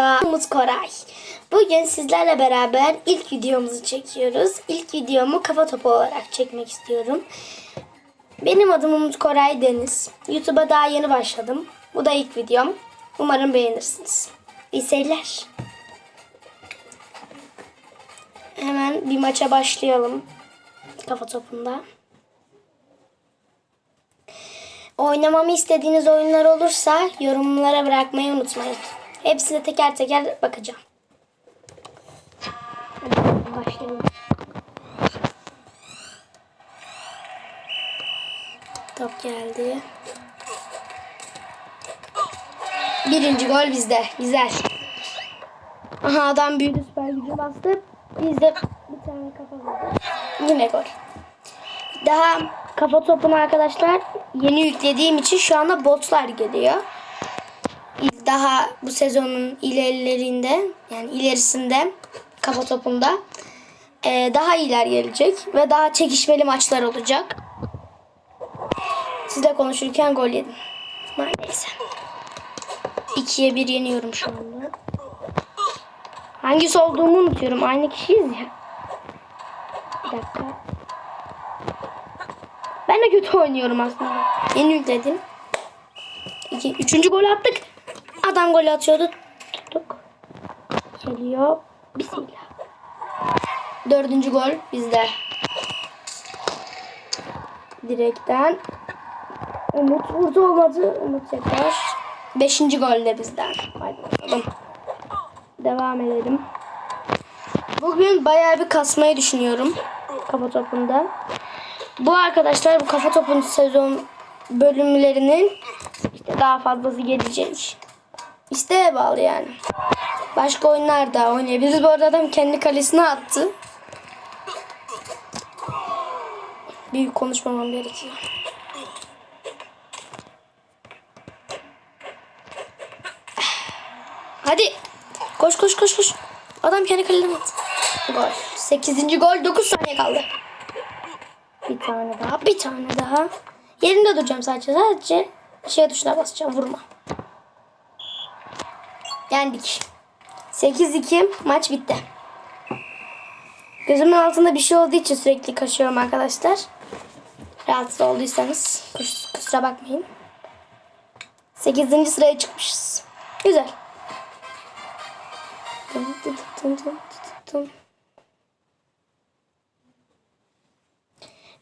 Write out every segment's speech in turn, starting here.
arkadaşlar. Koray. Bugün sizlerle beraber ilk videomuzu çekiyoruz. İlk videomu kafa topu olarak çekmek istiyorum. Benim adım Umut Koray Deniz. YouTube'a daha yeni başladım. Bu da ilk videom. Umarım beğenirsiniz. İyi seyirler. Hemen bir maça başlayalım. Kafa topunda. Oynamamı istediğiniz oyunlar olursa yorumlara bırakmayı unutmayın. Hepsine teker teker bakacağım. Başlayalım. Top geldi. Birinci gol bizde. Güzel. Aha adam büyüdü süper gücü bastı. Biz de bir tane kafa vurdu. Yine gol. Daha kafa topunu arkadaşlar yeni yüklediğim için şu anda botlar geliyor. Daha bu sezonun ilerlerinde yani ilerisinde kafa topunda eee, daha iyiler gelecek ve daha çekişmeli maçlar olacak. Sizle konuşurken gol yedim. Neyse. 2'ye 1 yeniyorum şu anda. Hangisi olduğumu unutuyorum. Aynı kişiyiz ya. Bir dakika. Ben de kötü oynuyorum aslında. Yeni yükledim. İki, üçüncü gol attık. Adam gol atıyordu. Tuttuk. Geliyor. Bismillah. Dördüncü gol bizde. Direkten. Umut vurdu olmadı. Umut tekrar. Beşinci gol de bizden. Haydi bakalım. Devam edelim. Bugün bayağı bir kasmayı düşünüyorum. Kafa topunda. Bu arkadaşlar bu kafa topun sezon bölümlerinin işte daha fazlası gelecek. İsteğe bağlı yani. Başka oyunlar da oynayabiliriz. Bu arada adam kendi kalesine attı. Büyük konuşmamam gerekiyor. Hadi. Koş koş koş koş. Adam kendi kalesine attı. Gol. 8. gol 9 saniye kaldı. Bir tane daha, bir tane daha. Yerinde duracağım sadece. Sadece şey tuşuna basacağım. Vurma. Yendik. 8-2 maç bitti. Gözümün altında bir şey olduğu için sürekli kaşıyorum arkadaşlar. Rahatsız olduysanız kus- kusura bakmayın. 8. sıraya çıkmışız. Güzel.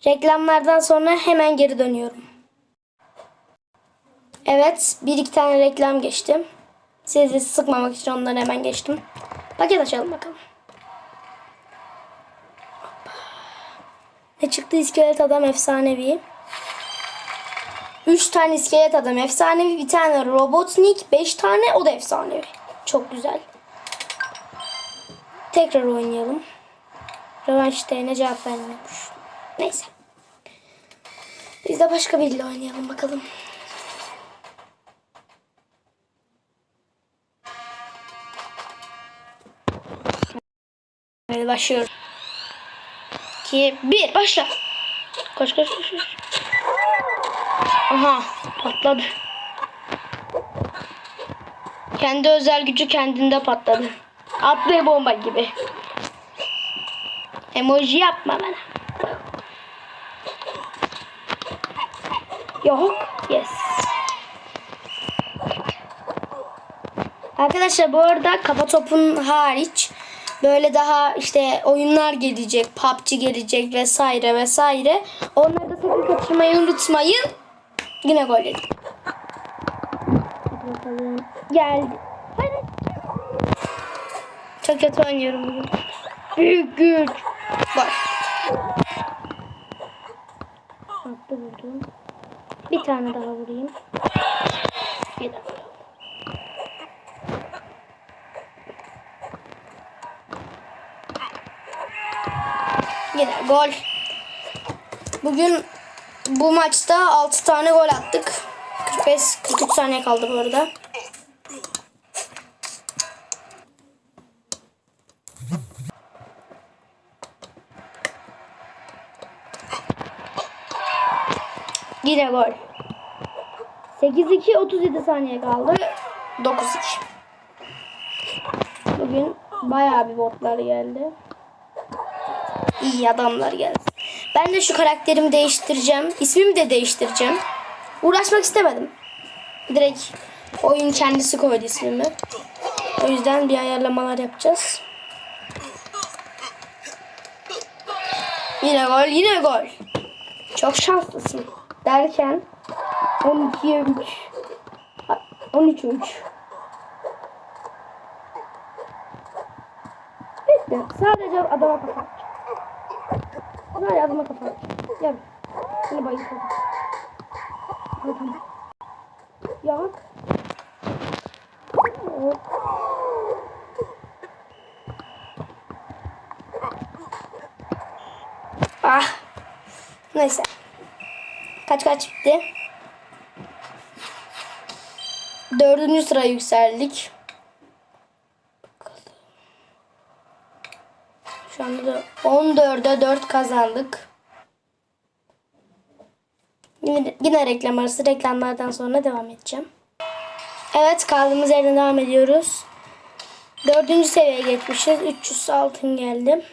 Reklamlardan sonra hemen geri dönüyorum. Evet, bir iki tane reklam geçtim. Sizi sıkmamak için onları hemen geçtim. Paket açalım bakalım. Ne çıktı? İskelet adam efsanevi. Üç tane iskelet adam efsanevi. Bir tane Robotnik. Beş tane o da efsanevi. Çok güzel. Tekrar oynayalım. Rövanş isteğine cevap vermiyormuş. Neyse. Biz de başka biriyle oynayalım bakalım. Başlıyoruz. 2, 1, başla. Koş koş koş. koş. Aha patladı. Kendi özel gücü kendinde patladı. Atlı bomba gibi. Emoji yapma bana. Yok. Yes. Arkadaşlar bu arada kafa topun hariç böyle daha işte oyunlar gelecek. PUBG gelecek vesaire vesaire. Onları da sakın kaçırmayı unutmayın. Yine gol yedim. Bakalım. Geldi. Hadi. Çok kötü oynuyorum bugün. Büyük güç. Bak. Attı vurdum. Bir tane daha vurayım. Bir Yine gol. Bugün bu maçta 6 tane gol attık. 45 43 saniye kaldı bu arada. Yine gol. 8-2 37 saniye kaldı. 9-2. Bugün bayağı bir botlar geldi. İyi adamlar geldi. Ben de şu karakterimi değiştireceğim. İsmimi de değiştireceğim. Uğraşmak istemedim. Direkt oyun kendisi koydu ismimi. O yüzden bir ayarlamalar yapacağız. Yine gol, yine gol. Çok şanslısın. Derken 12'ye 3. 13 3. Bekle. Sadece adama kafa. At. Sadece adama kafa. at. Gel. Seni bayıl kafa. Hadi. Ya. Hop. Ah. Neyse. Kaç kaç bitti? Dördüncü sıra yükseldik. Şu anda da 14'e 4 kazandık. Yine, yine reklam arası. Reklamlardan sonra devam edeceğim. Evet kaldığımız yerden devam ediyoruz. Dördüncü seviyeye geçmişiz. 300 altın geldi.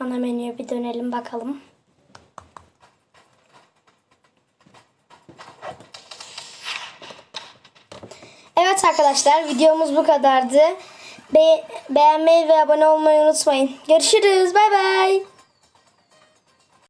Ana menüye bir dönelim bakalım. Evet arkadaşlar videomuz bu kadardı. Be- beğenmeyi ve abone olmayı unutmayın. Görüşürüz. Bay bay.